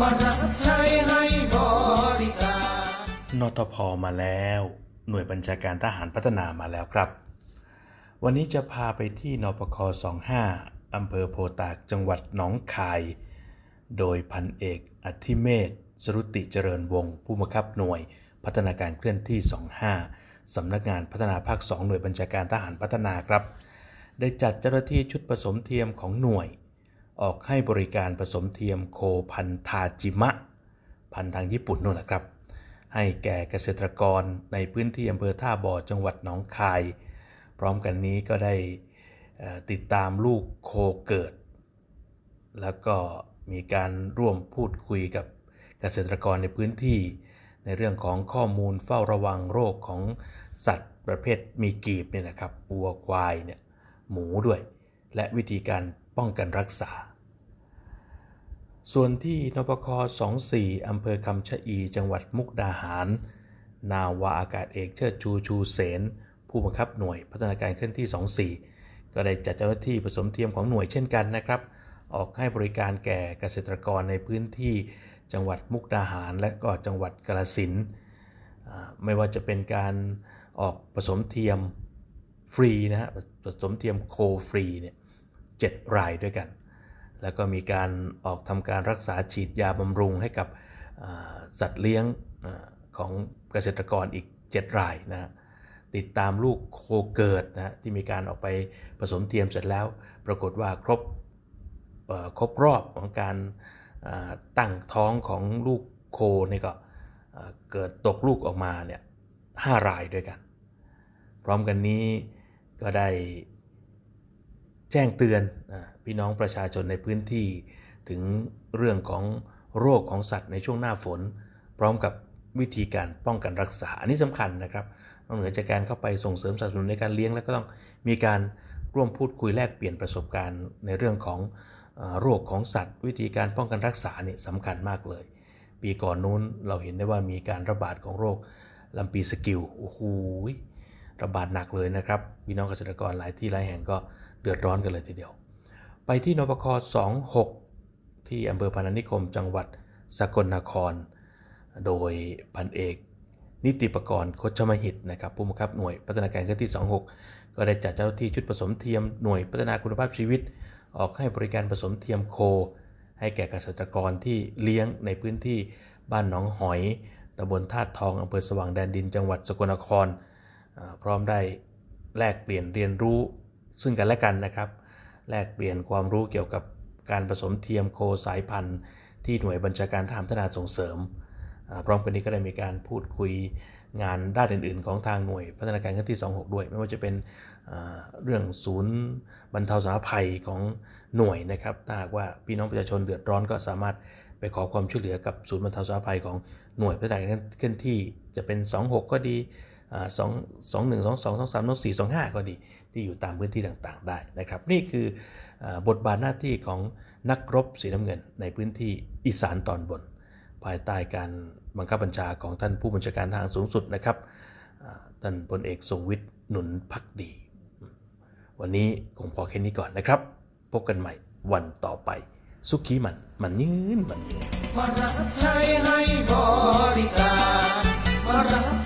มารับใช้ให้บริการนทพมาแล้ว หน่วยบัญชาการทหารพัฒนามาแล้วครับ วันนี้จะพาไปที่นปค25อำเภอโพตากจังหวัดหนองคาย โดยพันเอกอธิเมศสรุติเจริญวงศ์ผู้บังคับหน่วยพัฒนาการเคลื่อนที่ 25 สำนักงานพัฒนาภาค 2 หน่วยบัญชาการทหารพัฒนาครับ ได้จัดเจ้าหน้าที่ชุดผสมเทียมของหน่วย ออกให้บริการผสมเทียมโคพันทาจิมะ พันธุ์ทางญี่ปุ่นนู่นแหละครับ ให้แก่เกษตรกรในพื้นที่อำเภอท่าบ่อจังหวัดหนองคาย พร้อมกันนี้ก็ได้ติดตามลูกโคเกิด แล้วก็มีการร่วมพูดคุยกับเกษตรกรในพื้นที่ ในเรื่องของข้อมูลเฝ้าระวังโรคของสัตว์ประเภทมีกีบเนี่ยนะครับวัวควายเนี่ยหมูด้วย และวิธีการป้องกันรักษา ส่วนที่นปค24 อำเภอคำชะอี จังหวัดมุกดาหาร นาวาอากาศเอกเชิดชูชูเสน ผู้บังคับหน่วยพัฒนาการเคลื่อนที่ 24 ก็ได้จัดเจ้าหน้าที่ผสมเทียมของหน่วยเช่นกันนะครับ ออกให้บริการแก่เกษตรกรในพื้นที่จังหวัดมุกดาหาร และก็จังหวัดกาฬสินไม่ว่าจะเป็นการออกผสมเทียม ฟรีนะฮะผสมเทียมโคฟรีเนี่ยเจ็ดรายด้วยกัน แล้วก็มีการออกทำการรักษาฉีดยาบำรุงให้กับสัตว์เลี้ยงอของเกษตรกรอีก 7 รายนะฮะติดตามลูกโคเกิดนะฮะที่มีการออกไปผสมเทียมเสร็จแล้ว ปรากฏว่าครบครบรอบของการตั้งท้องของลูกโคนี่ก็เกิดตกลูกออกมาเนี่ยห้ารายด้วยกัน พร้อมกันนี้ ก็ได้แจ้งเตือนพี่น้องประชาชนในพื้นที่ถึงเรื่องของโรคของสัตว์ในช่วงหน้าฝน พร้อมกับวิธีการป้องกันรักษา อันนี้สำคัญนะครับนอกเหนือจากการเข้าไปส่งเสริมสนับสนุนในการเลี้ยงแล้วก็ต้องมีการร่วมพูดคุยแลกเปลี่ยนประสบการณ์ในเรื่องของโรคของสัตว์ วิธีการป้องกันรักษาเนี่ยสำคัญมากเลย ปีก่อนนู้นเราเห็นได้ว่ามีการระบาดของโรคลำปีสกิลโอ้โห ระบาดหนักเลยนะครับพี่น้องเกษตรกรหลายที่หลายแห่งก็เดือดร้อนกันเลยทีเดียว ไปที่นปค26 ที่อำเภอพานานิคม จังหวัดสกลนคร โดยพันเอก นิติปกรณ์โคชมหิตนะครับผู้บังคับหน่วยพัฒนาการเคลื่อนที่ 26 ก็ได้จัดเจ้าหน้าที่ชุดผสมเทียมหน่วยพัฒนาคุณภาพชีวิต ออกให้บริการผสมเทียมโค ให้แก่เกษตรกรที่เลี้ยงในพื้นที่บ้านหนองหอยตำบลธาตุทองอำเภอสว่างแดนดินจังหวัดสกลนคร พร้อมได้แลกเปลี่ยนเรียนรู้ซึ่งกันและกันนะครับ แลกเปลี่ยนความรู้เกี่ยวกับการผสมเทียมโคสายพันธุ์ ที่หน่วยบัญชาการทหารพัฒนาส่งเสริม พร้อมกันนี้ก็ได้มีการพูดคุยงานด้านอื่น ๆ ของทางหน่วยพัฒนาการขั้นที่ 26 ด้วย ไม่ว่าจะเป็นเรื่องศูนย์บรรเทาสาธารณภัยของหน่วยนะครับถ้าหากว่าพี่น้องประชาชนเดือดร้อนก็สามารถไปขอความช่วยเหลือกับศูนย์บรรเทาสาธารณภัยของหน่วยพัฒนาการเคลื่อนที่จะเป็น 26 ก็ดี สองหนึ่งสองสองสองสา2 21 22 23 24 25ก็ดี ที่อยู่ตามพื้นที่ต่างๆได้นะครับ นี่คือบทบาทหน้าที่ของนักรบสีน้ำเงิน ในพื้นที่อีสานตอนบน ภายใต้การบังคับบัญชาของท่านผู้บัญชาการทหารสูงสุดนะครับท่านพลเอกทรงวิทย์หนุนพักดี วันนี้คงพอแค่นี้ก่อนนะครับ พบกันใหม่วันต่อไป สุขีมันมันยืนมันยืนมารับใช้ให้บริการมารับ